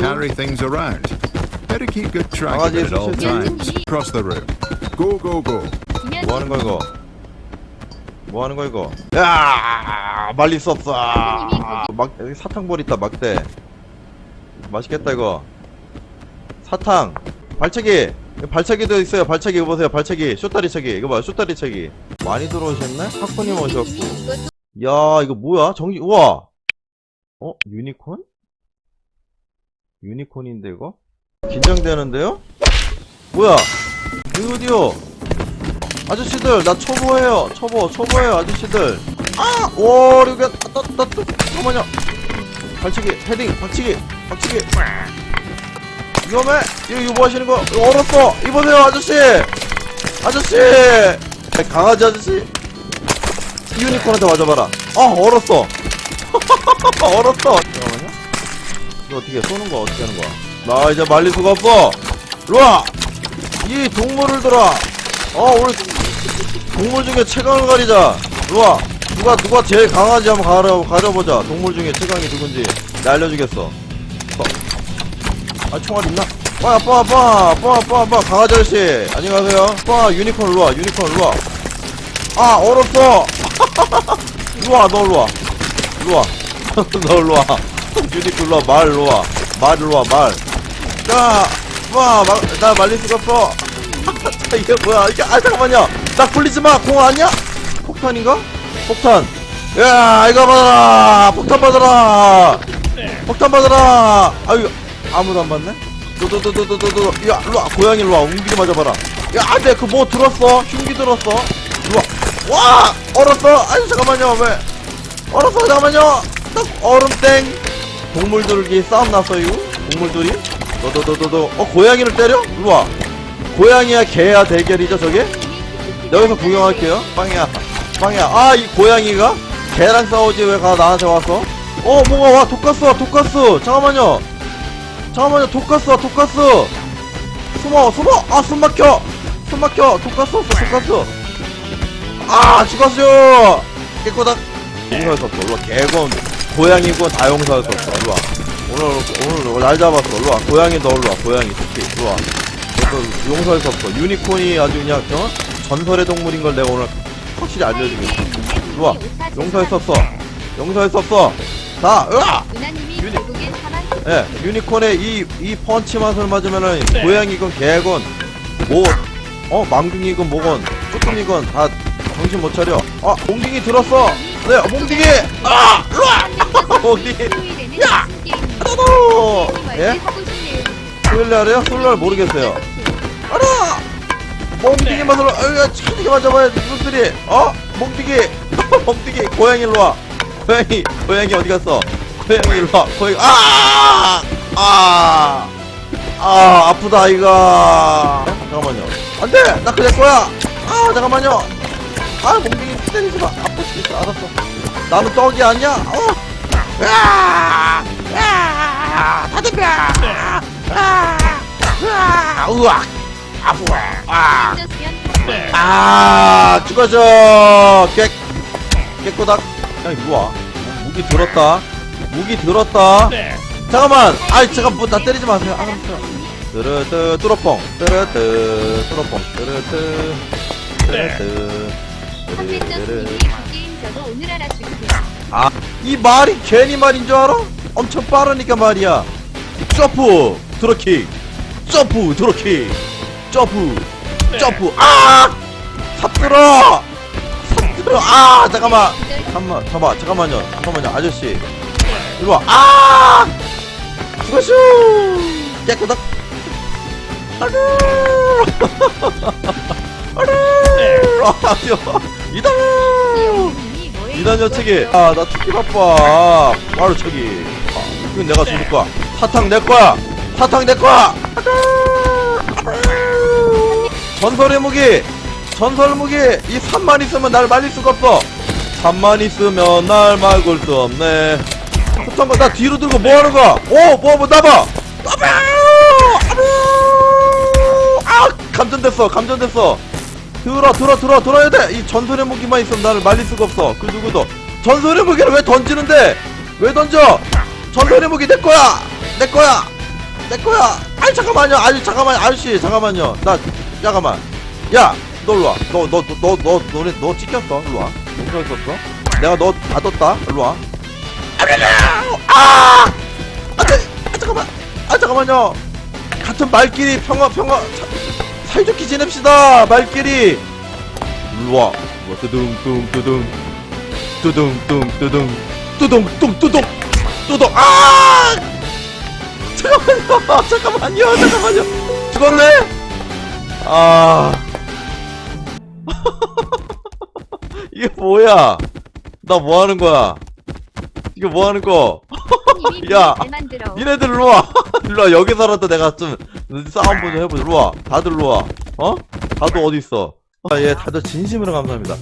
Carry things around. Better keep good track of it at all times. Across the room. Go, go, go. 뭐 하는 거야 이거? 뭐 하는 거야 이거? 야 말릴 수 없어 아, 막 여기 사탕볼 있다 막대. 맛있겠다 이거. 사탕. 발차기. 발차기도 있어요. 발차기 이거 보세요. 발차기. 쇼다리 차기. 이거 봐요. 쇼다리 차기. 많이 들어오셨네? 학부님 오셨고. 야 이거 뭐야? 정지 우와 어? 유니콘? 유니콘인데 이거? 긴장되는데요? 뭐야? 이거 어디요? 아저씨들 나 초보해요. 초보 초보해요 아저씨들. 아! 오 이거 나나 잠깐만요. 발치기 헤딩 박치기 박치기. 위험해? 이거 이거 뭐 하시는 거 얼었어. 이보세요 아저씨. 아저씨. 강아지 아저씨. 유니콘한테 맞아봐라. 아 얼었어 얼었어 잠깐만요. 이거 어떻게 쏘는 거 어떻게 하는 거야? 나 이제 말릴 수가 없어. 일로와! 이 동물을 들어 어 우리 동물 중에 최강을 가리자. 일로와. 누가 누가 제일 강하지 한번 가려, 가려보자. 동물 중에 최강이 누군지. 나 알려주겠어. 어. 아 총알 있나? 빠, 빠, 빠, 빠, 빠, 빠, 강아지 아저씨. 안녕하세요. 빠 유니콘 일로와 유니콘 일로와. 아 얼었어. 일로와 너 일로와 일로와 너 일로와 유니콘 일로와 말 일로와 말 일로와 말 자, 와, 마, 나 말릴 수가 없어. 자, 이게 뭐야? 이게, 아, 잠깐만요. 나 굴리지 마. 공 아니야? 폭탄인가? 폭탄. 야, 이거 받아라. 폭탄 받아라. 폭탄 받아라. 아유, 아무도 안 받네? 너너너너너너 야, 일로 와. 고양이 일로 와. 웅기리 맞아봐라. 야, 안 돼. 그 뭐 들었어? 흉기 들었어? 일로 와. 와! 얼었어. 아유, 잠깐만요. 왜? 얼었어. 잠깐만요. 딱 얼음땡. 동물들이 싸움 났어요. 동물들이. 너너너너너. 어 고양이를 때려? 일로와. 고양이야 개야 대결이죠 저게? 여기서 구경할게요. 빵이야 빵이야. 아 이 고양이가? 개랑 싸우지 왜 가 나한테 와서? 어 뭐가 와 독가스 와 독가스. 잠깐만요. 잠깐만요. 독가스 와 독가스. 숨어 숨어. 아 숨막혀. 숨막혀. 독가스 왔어 독가스. 아 죽었어요. 깨꼬닥 없어 일로와. 개건 고양이고 다 없어 일로와. 오늘 오늘 날 잡았어 일로와. 고양이 너 일로와. 고양이 좋지 일로와. 없어 유니콘이 아주 그냥 어? 전설의 동물인 걸 내가 오늘 확실히 알려주겠어. 일로와. 수 없어. 자 으아! 유니- 예 유니콘의 이 이 펀치 맛을 맞으면은 고양이건 개건 뭐 어 망둥이건 뭐건 쭈꾸미건 다 정신 못 차려. 아 몽둥이 들었어 네 어, 몽둥이. 아 일로와 몽둥이 야! 나도! 예? 싶네요. 수일날이요? 수일날 모르겠어요. 알아! 몽둥이 맛을 어이야 차지게 맞아봐야 무슨들이 어? 몽둥이. 몽둥이 고양이 일로와. 고양이 고양이 어디 갔어? 고양이 일로와. 고양이 아 아! 아, 아, 아프다 이가 잠깐만요. 안 돼! 나 그럴 거야! 아 잠깐만요 아 몽둥이 때리지 마. 아플 수 있어 알았어. 나는 떡이 아니야. 어? 으아 으아 다들 뼈 으아 으아 으악 아프아 아, 아 죽어줘. 깨 깨꼬닥. 야? 와 무기 들었다. 무기 들었다. 잠깐만. 아이 잠깐 뭐 나 때리지 마세요. 아 그럼 뜨르뜨 뚜러뻥. 뜨르뜨 뚜러뻥. 뜨르뜨 뜨르뜨 뜨르뜨 300점님이 그 게임 저도 오늘 알아주세요. 이 말이 괜히 말인 줄 알아? 엄청 빠르니까 말이야. 점프, 드러킥, 점프, 드러킥, 점프, 점프. 아! 삽들어, 삽들어. 아, 잠깐만, 잠깐만, 잠깐만, 잠깐만요, 잠깐만요, 아저씨. 이리 와. 아! 죽었슈. 깨끗하다. 아르. 아, 이다. 지영님이 뭐에 이단 여책이. 아나 죽기 바빠. 바로 저기. 아, 이건 내가 죽을 거야. 사탕 내 거야. 사탕 내 거야. 전설의 무기. 전설 무기. 이 산만 있으면 날 말릴 수가 없어. 산만 있으면 날 막을 수 없네. 잠깐만 나 뒤로 들고 뭐 하는 거야? 오뭐뭐 나봐. 나봐! 아 감전됐어. 감전됐어 들어 들어 들어 들어야 돼. 이 전설의 무기만 있으면 나를 말릴 수가 없어. 그 누구도. 전설의 무기를 왜 던지는데? 왜 던져? 전면의 무기 내 거야! 내 거야! 내 거야! 아니 잠깐만요. 아니 잠깐만 아저씨 잠깐만요. 나 잠깐만. 야 너 일로 와 너 너 너 너 너 너네 너 찍혔어? 일로 와. 어디서 있었어? 내가 너 닫았다. 일로 와. 아! 안돼 아, 잠깐만. 아 잠깐만요. 같은 말끼리 평화 평화 사- 사이좋게 지냅시다 말끼리 일로 와. 일로 와. 뚜둥 뚱 뚜둥. 뚜둥 뚱 뚜둥. 뚜둥 뚱 뚜둥. 뚜둥. 아! 잠깐만요. 잠깐만요. 잠깐만요. 죽었네? 아. 이게 뭐야? 나 뭐 하는 거야? 이게 뭐 하는 거? 야. 니네들 일로 와. 일로 와. 여기서라도 내가 좀 싸움 좀 해보자. 일로 와. 다들 일로 와. 어? 다들 어디 있어? 아 예 다들 진심으로 감사합니다